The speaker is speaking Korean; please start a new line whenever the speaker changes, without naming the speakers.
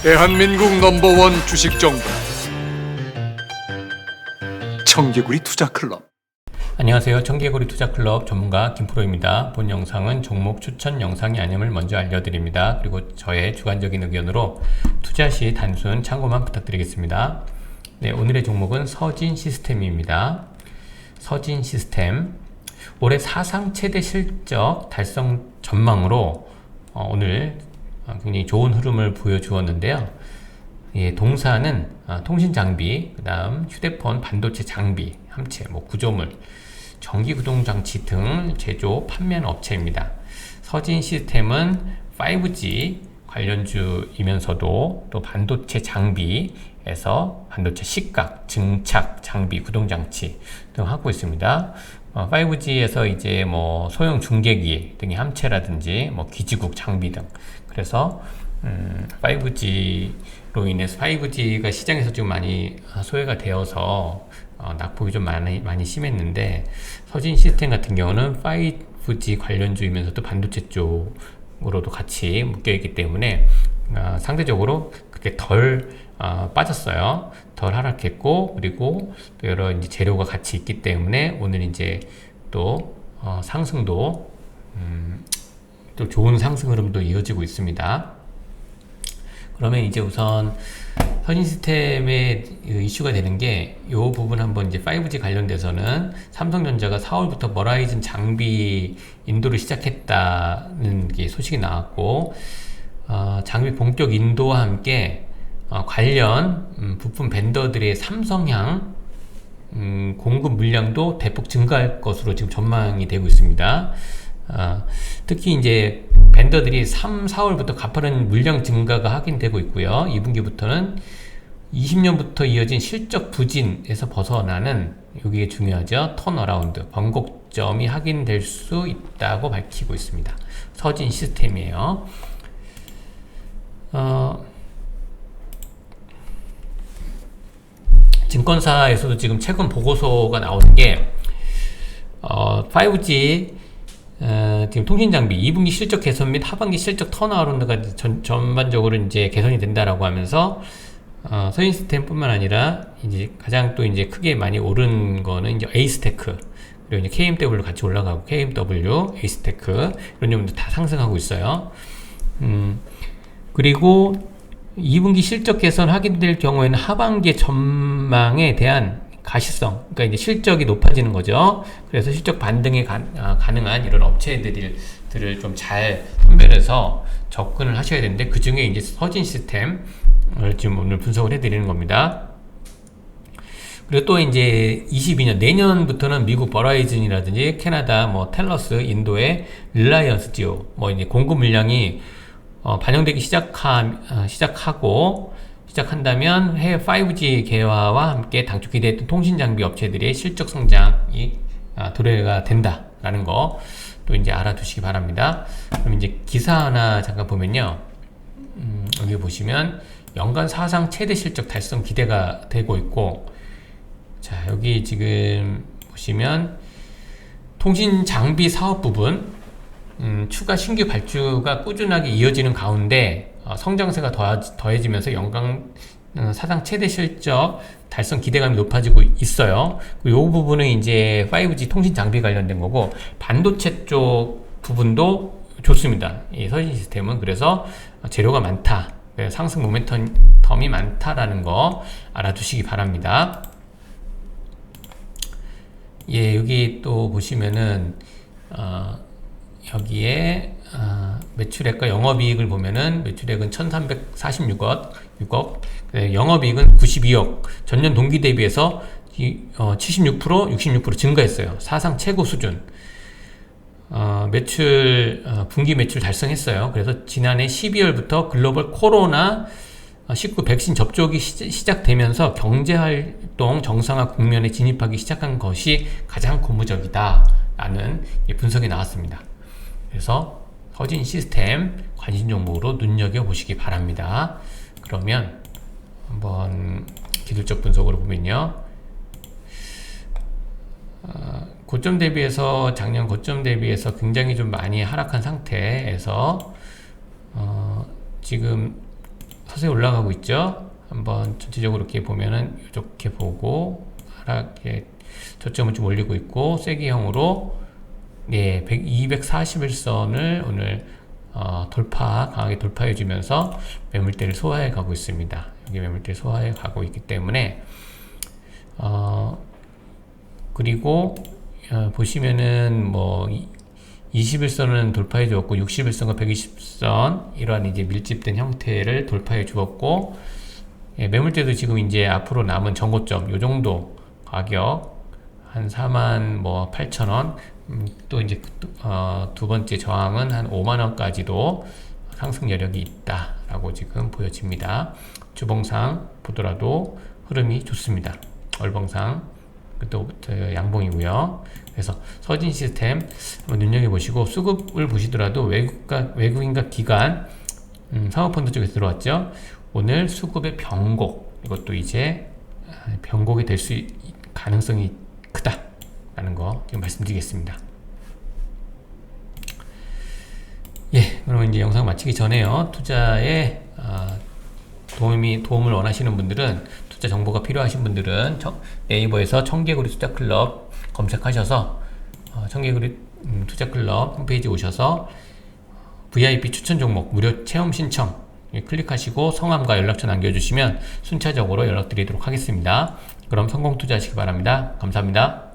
대한민국 넘버원 주식 정보 청개구리 투자 클럽
안녕하세요. 청개구리 투자클럽 전문가 김프로입니다. 본 영상은 종목 추천 영상이 아님을 먼저 알려드립니다. 그리고 저의 주관적인 의견으로 투자 시 단순 참고만 부탁드리겠습니다. 네, 오늘의 종목은 서진 시스템입니다. 서진 시스템 올해 사상 최대 실적 달성 전망으로 어, 오늘 어, 굉장히 좋은 흐름을 보여주었는데요. 예, 동사는 아, 통신 장비, 그 다음 휴대폰, 반도체 장비, 함체, 뭐 구조물, 전기 구동 장치 등 제조 판매하는 업체입니다. 서진 시스템은 5G 관련주이면서도 또 반도체 장비에서 반도체 식각, 증착 장비, 구동 장치 등 하고 있습니다. 어, 5G에서 이제 뭐 소형 중계기 등의 함체라든지 뭐 기지국 장비 등. 그래서 음, 5G로 인해서 5G가 시장에서 좀 많이 소외가 되어서 어, 낙폭이 좀 많이, 많이 심했는데 서진 시스템 같은 경우는 5G 관련주이면서도 반도체 쪽으로도 같이 묶여 있기 때문에 어, 상대적으로 그렇게 덜 어, 빠졌어요. 덜 하락했고 그리고 또 여러 이제 재료가 같이 있기 때문에 오늘 이제 또 어, 상승도 음, 또 좋은 상승 흐름도 이어지고 있습니다. 그러면 이제 우선 선인 시스템의 이슈가 되는 게 이 부분 한번 이제 5G 관련돼서는 삼성전자가 4월부터 머라이즌 장비 인도를 시작했다는 게 소식이 나왔고 어, 장비 본격 인도와 함께 어, 관련 음, 부품 벤더들의 삼성향 음, 공급 물량도 대폭 증가할 것으로 지금 전망이 되고 있습니다. 어, 특히 이제 벤더들이 3, 4월부터 가파른 물량 증가가 확인되고 있고요. 2분기부터는 20년부터 이어진 실적 부진에서 벗어나는 여기에 중요하죠. 턴어라운드, 번곡점이 확인될 수 있다고 밝히고 있습니다. 서진 시스템이에요. 어, 증권사에서도 지금 최근 보고서가 나오는 게 어, 5G 어, 지금 통신 장비 2분기 실적 개선 및 하반기 실적 전, 전반적으로 이제 개선이 된다라고 하면서 어, 서인 시스템뿐만 아니라 이제 가장 또 이제 크게 많이 오른 거는 이제 에이스테크 그리고 이제 KMW 같이 올라가고 KMW, 에이스테크 이런 점도 다 상승하고 있어요. 음, 그리고 2분기 실적 개선 확인될 경우에는 하반기 전망에 대한 가시성, 그러니까 이제 실적이 높아지는 거죠. 그래서 실적 반등이 가, 아, 능한 이런 업체들을 좀 잘 선별해서 접근을 하셔야 되는데 그 중에 이제 서진 시스템을 지금 오늘 분석을 해드리는 겁니다. 그리고 또 이제 22년 내년부터는 미국 버라이즌이라든지 캐나다 뭐 텔러스 인도의 릴라이언스 지오 뭐 이제 공급 물량이 어, 반영되기 시작하, 어, 시작하고 시작한다면 해외 5G 개화와 함께 당초 기대했던 통신 장비 업체들의 실적 성장이 아, 도래가 된다라는 거 또 이제 알아두시기 바랍니다. 그럼 이제 기사 하나 잠깐 보면요. 음, 여기 보시면 연간 사상 최대 실적 달성 기대가 되고 있고 자 여기 지금 보시면 통신 장비 사업 부분 음, 추가 신규 발주가 꾸준하게 이어지는 가운데 어, 성장세가 더해, 지 면서 연간 어, 사상 최대 실적 달성 기대감이 높아지고 있어요. 이 부분은 이제 5G 통신 장비 관련된 거고 반도체 쪽 부분도 좋습니다. 이 서진 시스템은 그래서 재료가 많다. 상승 모멘텀이 많다라는 거 알아두시기 바랍니다. 예, 여기 또 보시면은 어, 여기에 어, 매출액과 영업이익을 보면은 매출액은 1,346억, 6억, 영업이익은 92억, 전년 동기 대비해서 이, 어, 76%, 66% 증가했어요. 사상 최고 수준. 어, 매출 어, 분기 매출 달성했어요. 그래서 지난해 12월부터 글로벌 코로나 19 백신 접종이 시, 작되면서 경제활동 정상화 국면에 진입하기 시작한 것이 가장 고무적이다 라는 분석이 나왔습니다. 그래서 서진 시스템 관심 종목으로 눈여겨 보시기 바랍니다. 그러면 한번 기술적 분석으로 보면요. 어, 고점 대비해서 작년 고점 대비해서 굉장히 좀 많이 하락한 상태에서 어, 지금 서서히 올라가고 있죠. 한번 전체적으로 이렇게 보면은 이렇게 보고 하락에 저점을 좀 올리고 있고 세기형으로 네, 100, 241선을 오늘 어, 돌파 강하게 돌파해 주면서 매물대를 소화해 가고 있습니다. 여기 매물대 소화해 가고 있기 때문에 어, 그리고 어, 보시면은 뭐 21선은 돌파해 주었고 61선과 120선 이러한 이제 밀집된 형태를 돌파해 주었고 예, 매물대도 지금 이제 앞으로 남은 전고점 요 정도 가격 한 4만 뭐 8천 원, 음, 또 이제 그- 어, 두 번째 저항은 한 5만 원까지도 상승 여력이 있다라고 지금 보여집니다. 주봉상 보더라도 흐름이 좋습니다. 월봉상 또 양봉이고요. 그래서 서진 시스템 한번 눈여겨 보시고 수급을 보시더라도 외국가 외국인과 기관 음, 사모펀드 쪽에서 들어왔죠. 오늘 수급의 변곡 이것도 이제 아, 변곡이 될 수 가능성이 라는 거 지금 말씀드리겠습니다. 예, 그러면 이제 영상 마치기 전에요. 투자에 아, 도움이 도움을 원하시는 분들은 투자 정보가 필요하신 분들은 청- 네이버에서 청개구리 투자 클럽 검색하셔서 어, 청개구리 음, 투자 클럽 홈페이지 오셔서 VIP 추천 종목 무료 체험 신청 예, 클릭하시고 성함과 연락처 남겨주시면 순차적으로 연락드리도록 하겠습니다. 그럼 성공 투자하시기 바랍니다. 감사합니다.